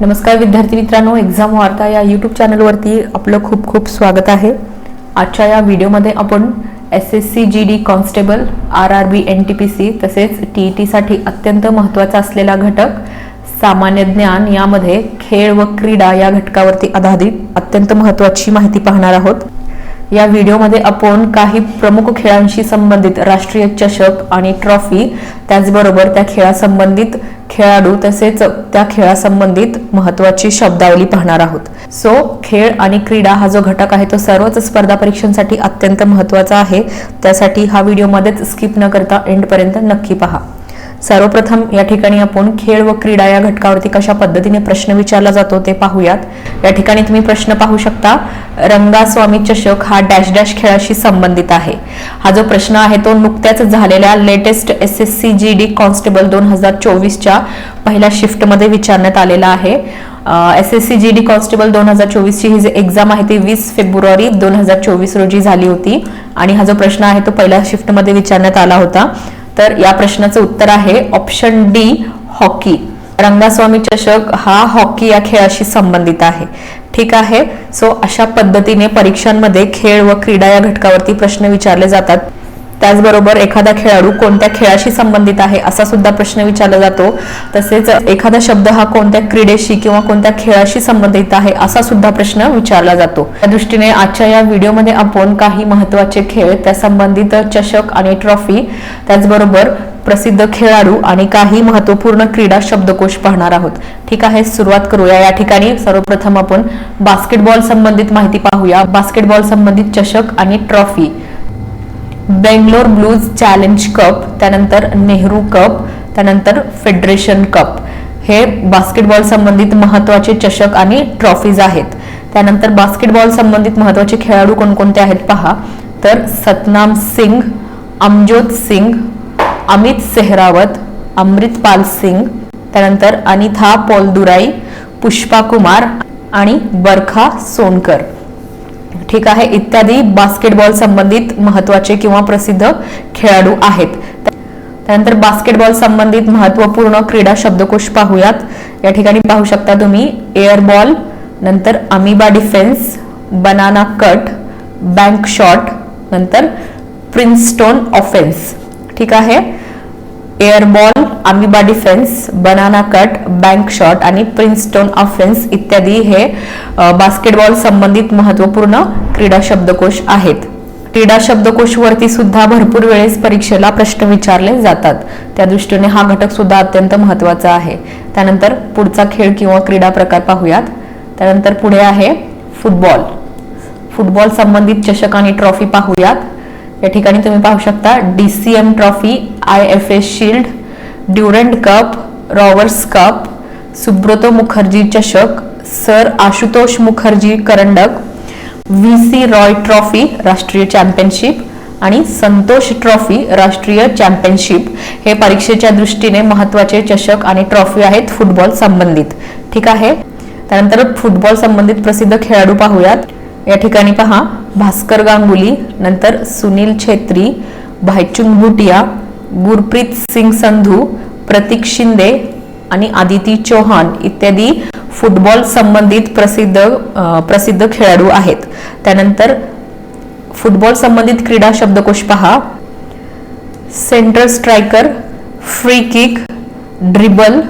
नमस्कार विद्यार्थी मित्रांनो एक्झाम वार्ता या यूट्यूब चॅनलवरती आपलं खूप खूप स्वागत आहे. आजच्या या व्हिडिओमध्ये आपण S S C G D constable R R B N T P C तसेच टी ई टीसाठी अत्यंत महत्त्वाचा असलेला घटक सामान्य ज्ञान यामध्ये खेळ व क्रीडा या घटकावरती आधारित अत्यंत महत्त्वाची माहिती पाहणार आहोत. या व्हिडिओमध्ये आपण काही प्रमुख खेळांशी संबंधित राष्ट्रीय चषक आणि ट्रॉफी त्याचबरोबर त्या खेळासंबंधित खेळाडू तसेच त्या खेळासंबंधित महत्वाची शब्दावली पाहणार आहोत. सो खेळ आणि क्रीडा हा जो घटक आहे तो सर्वच स्पर्धा परीक्षांसाठी अत्यंत महत्त्वाचा आहे. त्यासाठी हा व्हिडिओ मध्येच स्किप न करता एंडपर्यंत नक्की पहा. सर्वप्रथम या ठिकाणी आपण खेळ व क्रीडा या घटकावरती कशा पद्धतीने प्रश्न विचारला जातो ते पाहूयात. या ठिकाणी तुम्ही प्रश्न पाहू शकता रंगास्वामी चषक हा डॅश डॅश खेळाशी संबंधित आहे. हा जो प्रश्न आहे तो नुकत्याच झालेल्या latest S S C G D constable दोन हजार चोवीसच्या पहिल्या शिफ्टमध्ये विचारण्यात आलेला आहे. S S C G D constable दोन हजार चोवीसची ही जी एक्झाम आहे ती वीस फेब्रुवारी दोन हजार चोवीस रोजी झाली होती आणि हा जो प्रश्न आहे तो पहिल्या शिफ्टमध्ये विचारण्यात आला होता. तर या प्रश्नाचं उत्तर आहे ऑप्शन डी हॉकी रंगास्वामी चषक हा हॉकी या खेळाशी संबंधित आहे. ठीक आहे? सो अशा पद्धतीने परीक्षांमध्ये खेळ व क्रीडा या घटकावरती प्रश्न विचारले जातात. त्याचबरोबर एखादा खेळाडू कोणत्या खेळाशी संबंधित आहे असा सुद्धा प्रश्न विचारला जातो. तसेच एखादा शब्द हा कोणत्या क्रीडेशी किंवा कोणत्या खेळाशी संबंधित आहे असा सुद्धा प्रश्न विचारला जातो. त्या दृष्टीने आजच्या या व्हिडिओमध्ये आपण काही महत्त्वाचे खेळ त्या संबंधित चषक आणि ट्रॉफी त्याचबरोबर प्रसिद्ध खेळाडू आणि काही महत्त्वपूर्ण क्रीडा शब्दकोश पाहणार आहोत. ठीक आहे सुरुवात करूया. या ठिकाणी सर्वप्रथम आपण बास्केटबॉल संबंधित माहिती पाहूया. बास्केटबॉल संबंधित चषक आणि trophy. Bangalore blues challenge cup त्यानंतर नेहरू कप त्यानंतर फेडरेशन कप. हे बास्केटबॉल संबंधित महत्त्वाचे चषक आणि ट्रॉफीज आहेत. त्यानंतर बास्केटबॉल संबंधित महत्त्वाचे खेळाडू कोणकोणते आहेत पहा. तर सतनाम सिंग अमजोत सिंग अमित सेहरावत अमृतपाल सिंग त्यानंतर अनिथा पोलदुराई पुष्पा कुमार आणि बरखा सोनकर. ठीक आहे. इत्यादी बास्केटबॉल संबंधित महत्त्वाचे किंवा प्रसिद्ध खेळाडू आहेत. त्यानंतर बास्केटबॉल संबंधित महत्त्वपूर्ण क्रीडा शब्दकोश पाहूयात. या ठिकाणी पाहू शकता तुम्ही एअर बॉल नंतर amoeba defence banana cut bank shot नंतर प्रिन्स्टोन ऑफेन्स ठीक आहे. Air ball amoeba defence banana cut bank shot आणि प्रिन्स्टोन ऑफेन्स इत्यादी हे बास्केटबॉल संबंधित महत्त्वपूर्ण क्रीडा शब्दकोश आहेत. क्रीडा शब्दकोश वरती सुद्धा भरपूर वेळेस परीक्षेला प्रश्न विचारले जातात. त्या दृष्टीने हा घटक सुद्धा अत्यंत महत्त्वाचा आहे. त्यानंतर पुढचा खेळ किंवा क्रीडा प्रकार पाहूयात. त्यानंतर पुढे आहे फुटबॉल. फुटबॉल संबंधित चषक आणि ट्रॉफी पाहूयात. या ठिकाणी तुम्ही पाहू शकता D C M trophy I F S shield Durand cup Rovers cup Subroto Mukherjee चषक सर आशुतोष मुखर्जी करंडक व्ही सी रॉय ट्रॉफी राष्ट्रीय चॅम्पियनशिप आणि संतोष ट्रॉफी राष्ट्रीय चॅम्पियनशिप हे परीक्षेच्या दृष्टीने महत्त्वाचे चषक आणि ट्रॉफी आहेत फुटबॉल संबंधित. ठीक आहे? त्यानंतर फुटबॉल संबंधित प्रसिद्ध खेळाडू पाहूयात. या ठिकाणी पहा. भास्कर गांगुली नंतर सुनील छेत्री भाईचुंग भुटिया गुरप्रीत सिंग संधू प्रतीक शिंदे आणि आदिती चौहान इत्यादी फुटबॉल संबंधित प्रसिद्ध प्रसिद्ध खेळाडू आहेत. त्यानंतर फुटबॉल संबंधित क्रीडा शब्दकोश पहा. Centre striker free kick dribble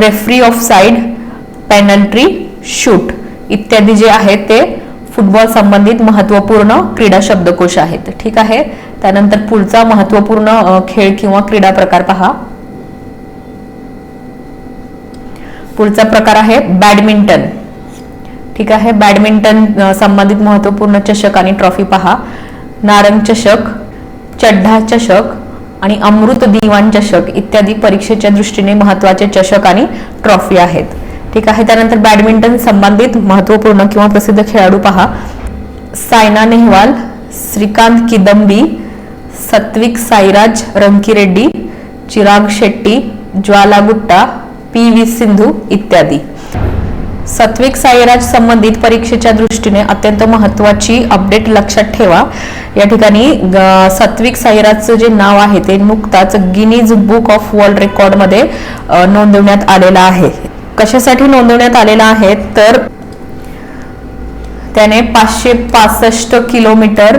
referee offside penalty shoot इत्यादी जे आहेत ते फुटबॉल संबंधित महत्त्वपूर्ण क्रीडा शब्दकोश आहेत. ठीक आहे? त्यानंतर पुढचा महत्त्वपूर्ण खेळ किंवा क्रीडा प्रकार पहा. पुढचा प्रकार आहे बॅडमिंटन. ठीक आहे? बॅडमिंटन संबंधित महत्त्वपूर्ण चषक आणि ट्रॉफी पहा. नारंग चषक चड्ढा चषक आणि अमृत दिवाण चषक इत्यादी परीक्षेच्या दृष्टीने महत्त्वाचे चषक आणि ट्रॉफी आहेत. ठीक आहे. त्यानंतर बॅडमिंटन संबंधित महत्त्वपूर्ण किंवा प्रसिद्ध खेळाडू पहा. सायना नेहवाल श्रीकांत किदंबी सत्विक साईराज रंकीरेड्डी चिराग शेट्टी ज्वाला गुट्टा पी व्ही सिंधू इत्यादी. सत्विक साईराज संबंधित परीक्षेच्या दृष्टीने अत्यंत महत्वाची अपडेट लक्षात ठेवा. या ठिकाणी सत्विक साईराजचं जे नाव आहे ते नुकताच गिनीज बुक ऑफ वर्ल्ड रेकॉर्डमध्ये नोंदवण्यात आलेलं आहे. कशासाठी नोंदवण्यात आलेला आहे? तर त्याने पाचशे पासष्ट किलोमीटर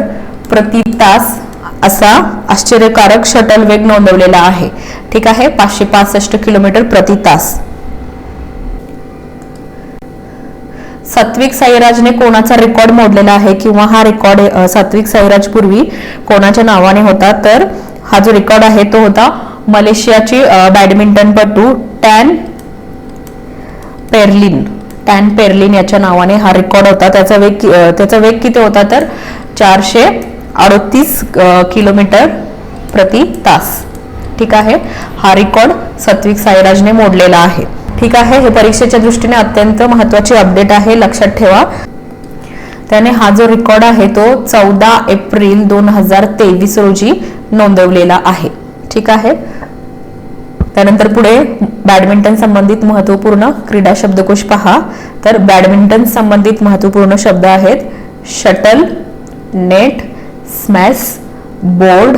प्रति तास असा आश्चर्यकारक शटल वेग नोंदवलेला आहे. ठीक आहे? पाचशे पासष्ट किलोमीटर प्रति तास. सात्विक साईराजने कोणाचा रेकॉर्ड मोडलेला आहे किंवा हा रेकॉर्ड सात्विक साईराज पूर्वी कोणाच्या नावाने होता? तर हा जो रेकॉर्ड आहे तो होता मलेशियाची बॅडमिंटनपटू टॅन पेर्लिन. टॅन पेर्लिन याच्या नावाने हा रेकॉर्ड होता. त्याचा वेग त्याचा वेग किती होता तर? चारशे अडतीस किलोमीटर प्रति तास. ठीक आहे? हा रेकॉर्ड सात्विक साईराजने मोडलेला आहे. ठीक आहे? हे परीक्षेच्या दृष्टीने अत्यंत महत्वाची अपडेट आहे. लक्षात ठेवा. त्याने हा जो रेकॉर्ड आहे तो चौदा एप्रिल दोन हजार तेवीस रोजी नोंदवलेला आहे. ठीक आहे? त्यानंतर पुढे बॅडमिंटन संबंधित महत्त्वपूर्ण क्रीडा शब्दकोश पहा. तर बॅडमिंटन संबंधित महत्त्वपूर्ण शब्द आहेत shuttle net smash board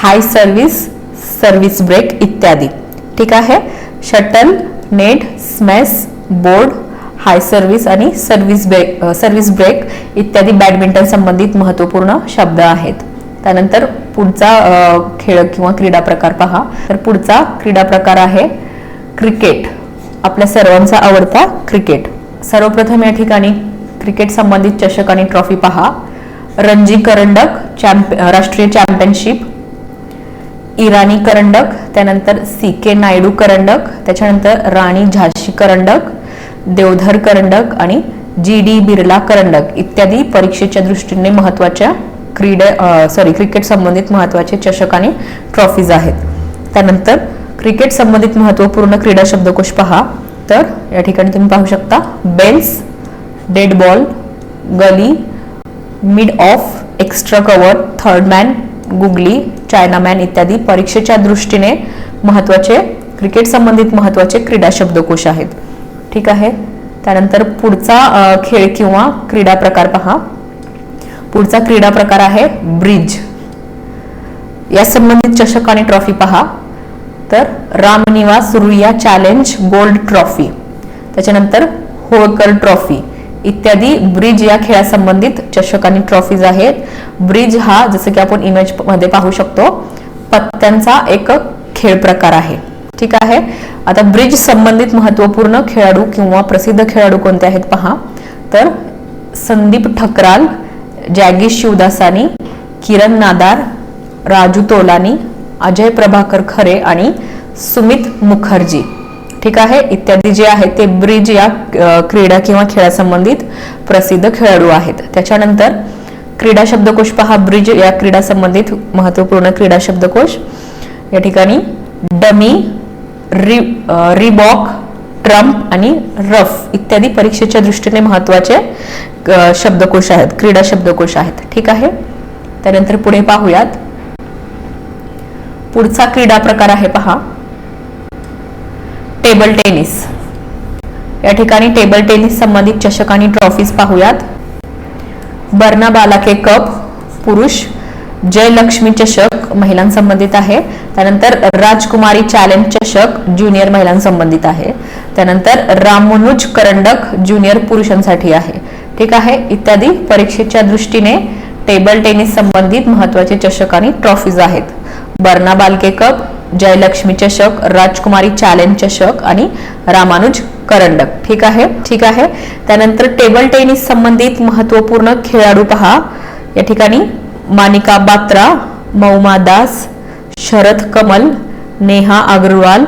high service service break इत्यादी. ठीक आहे? Shuttle net smash board high service आणि सर्व्हिस ब्रेक सर्व्हिस ब्रेक इत्यादी बॅडमिंटन संबंधित महत्त्वपूर्ण शब्द आहेत. त्यानंतर पुढचा खेळ किंवा क्रीडा प्रकार पहा. तर पुढचा क्रीडा प्रकार आहे क्रिकेट. आपल्या सर्वांचा आवडता क्रिकेट. सर्वप्रथम या ठिकाणी क्रिकेट संबंधित चषक आणि ट्रॉफी पहा. रणजी करंडक चॅम्प राष्ट्रीय चॅम्पियनशिप. इराणी करंडक त्यानंतर सी के नायडू करंडक त्याच्यानंतर राणी झाशी करंडक देवधर करंडक आणि जी डी बिर्ला करंडक. इत्यादी परीक्षेच्या दृष्टीने महत्त्वाच्या क्रीडे सॉरी क्रिकेट संबंधित महत्त्वाचे चषक आणि ट्रॉफीज आहेत. त्यानंतर क्रिकेट संबंधित महत्त्वपूर्ण क्रीडा शब्दकोश पहा. तर या ठिकाणी तुम्ही पाहू शकता bails dead ball gully mid off extra cover third man googly chinaman इत्यादी परीक्षेच्या दृष्टीने महत्त्वाचे क्रिकेट संबंधित महत्त्वाचे क्रीडा शब्दकोश आहेत. ठीक आहे? त्यानंतर पुढचा खेळ किंवा क्रीडा प्रकार पहा. पुढचा क्रीडा प्रकार आहे ब्रिज. या संबंधित चषक आणि ट्रॉफी पहा. तर Ramniwas Ruia challenge gold trophy त्याच्यानंतर होळकर ट्रॉफी इत्यादी ब्रिज या खेळासंबंधित चषक आणि ट्रॉफीज आहेत. ब्रिज हा जसं की आपण इमेजमध्ये पाहू शकतो पत्त्यांचा एक खेळ प्रकार आहे. ठीक आहे? आता ब्रिज संबंधित महत्त्वपूर्ण खेळाडू किंवा प्रसिद्ध खेळाडू कोणते आहेत पहा. तर संदीप ठकराल जॅगीश शिवदासानी किरण नादार राजू तोलानी अजय प्रभाकर खरे आणि सुमित मुखर्जी. ठीक आहे? इत्यादी जे आहेत ते ब्रिज या क्रीडा किंवा खेळासंबंधित प्रसिद्ध खेळाडू आहेत. त्याच्यानंतर क्रीडा शब्दकोश पहा. ब्रिज या क्रीडा संबंधित महत्त्वपूर्ण क्रीडा शब्दकोश. या ठिकाणी डमी रि रिबॉक ट्रम्प आणि रफ इत्यादी परीक्षेच्या दृष्टीने महत्त्वाचे शब्दकोश आहेत क्रीडा शब्दकोश आहेत. ठीक आहे? त्यानंतर पुढे पाहूयात. पुढचा क्रीडा प्रकार आहे पहा. Table tennis. या ठिकाणी टेबल टेनिस संबंधित चषक आणि ट्रॉफीज पाहूयात. बर्ना बालाके कप पुरुष जयलक्ष्मी चषक महिलांसंबंधित आहे. त्यानंतर राजकुमारी चॅलेंज चषक ज्युनियर महिलांसंबंधित आहे. त्यानंतर रामनुज करंडक ज्युनियर पुरुषांसाठी आहे. ठीक आहे? इत्यादी परीक्षेच्या दृष्टीने टेबल टेनिस संबंधित महत्त्वाचे चषक आणि ट्रॉफीज आहेत. बर्ना बालके कप जयलक्ष्मी चषक राजकुमारी चॅलेंज चषक आणि रामानुज करंडक. ठीक आहे? ठीक आहे? त्यानंतर टेबल टेनिस संबंधित महत्त्वपूर्ण खेळाडू पहा. या ठिकाणी मानिका बात्रा मौमा दास शरद कमल नेहा अग्रवाल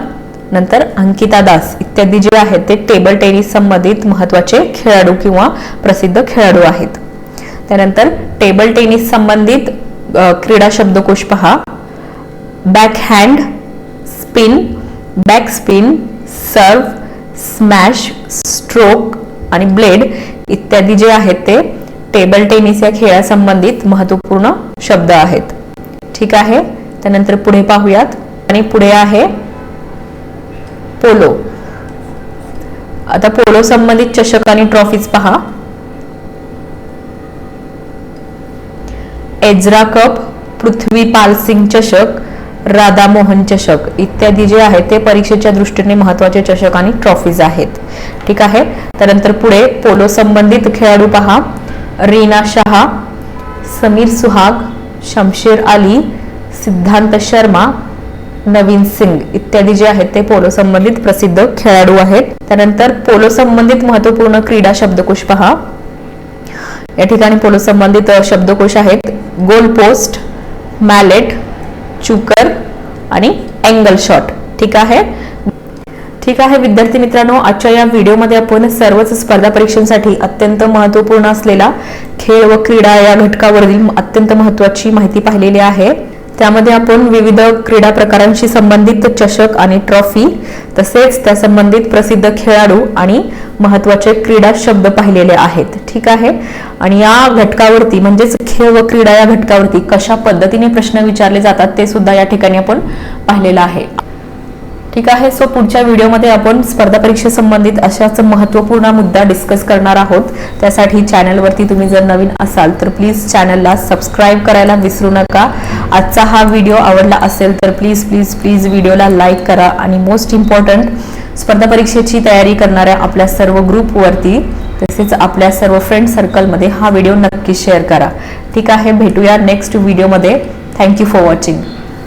नंतर अंकिता दास इत्यादी जे आहेत ते टेबल टेनिस संबंधित महत्त्वाचे खेळाडू किंवा प्रसिद्ध खेळाडू आहेत. त्यानंतर टेबल टेनिस संबंधित क्रीडा शब्दकोश पहा. Backhand spin back spin serve smash stroke आणि ब्लेड इत्यादी जे आहेत ते टेबल टेनिस या खेळासंबंधित महत्त्वपूर्ण शब्द आहेत. ठीक आहे? त्यानंतर पुढे पाहूयात. आणि पुढे आहे पोलो. आता पोलो संबंधित चषक आणि ट्रॉफीज पहा. एजरा कप पृथ्वी पाल सिंग चषक राधा मोहन चषक इत्यादी जे आहे ते परीक्षेच्या दृष्टीने महत्त्वाचे चषक आणि ट्रॉफीज आहेत. ठीक आहे? त्यानंतर पुढे पोलो संबंधित खेळाडू पहा. रीना शहा समीर सुहाग शमशेर आली सिद्धांत शर्मा नवीन सिंग इत्यादी जे आहेत ते पोलो संबंधित प्रसिद्ध खेळाडू आहेत. त्यानंतर पोलो संबंधित महत्त्वपूर्ण क्रीडा शब्दकोश पहा. या ठिकाणी पोलो संबंधित शब्दकोश आहेत. गोल पोस्ट मॅलेट चुकर आणि अँगल शॉट ठीक आहे? ठीक आहे विद्यार्थी मित्रांनो आजच्या या व्हिडिओमध्ये आपण सर्वच स्पर्धा परीक्षांसाठी अत्यंत महत्त्वपूर्ण असलेला खेळ व क्रीडा या घटकावरील अत्यंत महत्त्वाची माहिती पाहिलेली आहे. त्यामध्ये आपण विविध क्रीडा प्रकारांशी संबंधित चषक आणि ट्रॉफी तसेच त्या संबंधित प्रसिद्ध खेळाडू आणि महत्त्वाचे क्रीडा शब्द पाहिलेले आहेत. ठीक आहे? आणि या घटकावरती म्हणजेच खेळ व क्रीडा या घटकावरती कशा पद्धतीने प्रश्न विचारले जातात ते सुद्धा या ठिकाणी आपण पाहिलेलं आहे. ठीक आहे? सो पुढच्या व्हिडिओमध्ये आपण स्पर्धा परीक्षेसंबंधित अशाच महत्त्वपूर्ण मुद्दा डिस्कस करणार आहोत. त्यासाठी चॅनलवरती तुम्ही जर नवीन असाल तर प्लीज चॅनलला सबस्क्राईब करायला विसरू नका. आजचा हा व्हिडिओ आवडला असेल तर प्लीज प्लीज प्लीज व्हिडिओला लाईक करा. आणि मोस्ट इम्पॉर्टंट स्पर्धा परीक्षेची तयारी करणाऱ्या आपल्या सर्व ग्रुपवरती तसेच आपल्या सर्व फ्रेंड सर्कलमध्ये हा व्हिडिओ नक्की शेअर करा. ठीक आहे? भेटूया नेक्स्ट व्हिडिओमध्ये. Thank you for watching